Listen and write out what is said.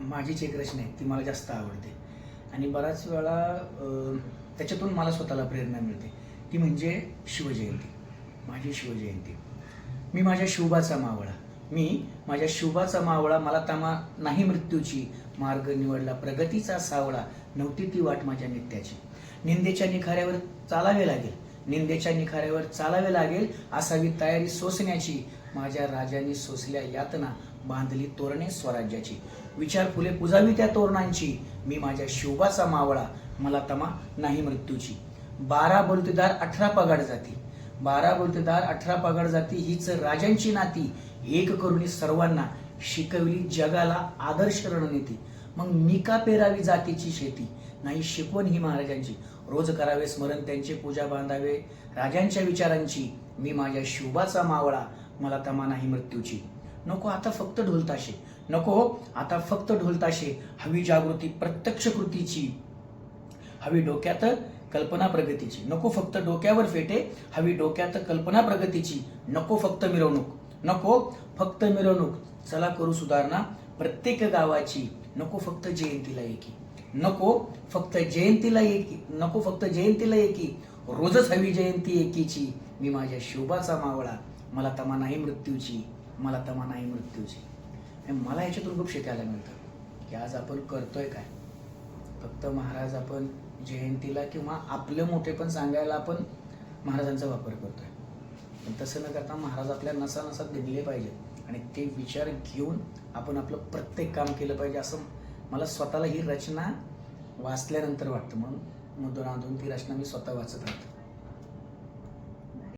माझीच एक रचना आहे ती मला जास्त आवडते. आणि बराच वेळा त्याच्यातून मला स्वतःला प्रेरणा मिळते. ती म्हणजे शिवजयंती. माझी शिवजयंती. मी माझ्या शिवबाचा मावळा. मी माझ्या शिवबाचा मावळा मला तमा नाही मृत्यूची मार्ग निवडला प्रगतीचा सावळा नव्हती ती वाट माझ्या नित्याची. निंदेच्या निखाऱ्यावर चालावे लागेल. निंदेच्या निखाऱ्यावर चालावे लागेल असावी तयारी सोसण्याची. माझ्या राजांनी सोसल्या यातना बांधली तोरणे स्वराज्याची. विचार फुले पुजावी त्या तोरणांची. मी माझ्या शिवबाचा मावळा मला तमा नाही मृत्यूची. बारा बलुतेदार अठरा पगाड जाती. बारा बलुतेदार अठरा पगाड जाती हीच राजांची नाती. एक करुणी सर्वांना शिकवली जगाला आदर्श रणनीती. मग मी का पेरावी जातीची शेती? नाही शिकवण ही महाराजांची. रोज करावे स्मरण त्यांचे पूजा बांधावे राजांच्या विचारांची. मी माझ्या शिवबाचा मावळा मला तमा नाही मृत्यूची. नको आता फक्त ढोलताशे. नको आता फक्त ढोलताशे. हवी जागृती प्रत्यक्ष कृतीची. हवी डोक्यात कल्पना प्रगतीची. नको फक्त डोक्यावर फेटे. हवी डोक्यात कल्पना प्रगतीची. नको फक्त मिरवणूक. नको फक्त मिरवणूक. चला करू सुधारणा. प्रत्येक गावाची नको फक्त जयंतीला एकी. नको फक्त जयंतीला एकी. नको फक्त जयंतीला एकी. रोजच हवी जयंती एकीची. मी माझ्या शोभाचा मावळा. मला तमा नाही मृत्यूची. मला तमा नाही मृत्यूची. मला याच्यातून खूप शिकायला मिळतं की आज आपण करतोय काय. फक्त महाराज आपण जयंतीला किंवा आपले मोठे पण सांगायला आपण महाराजांचा वापर करतोय. पण तसं न करता महाराज आपल्या नसा नसात दिले पाहिजेत. आणि ते विचार घेऊन आपण आपलं प्रत्येक काम केलं पाहिजे असं मला स्वतःला ही रचना वाचल्यानंतर वाटतं. म्हणून मधून अधून ती रचना मी स्वतः वाचत राहतो.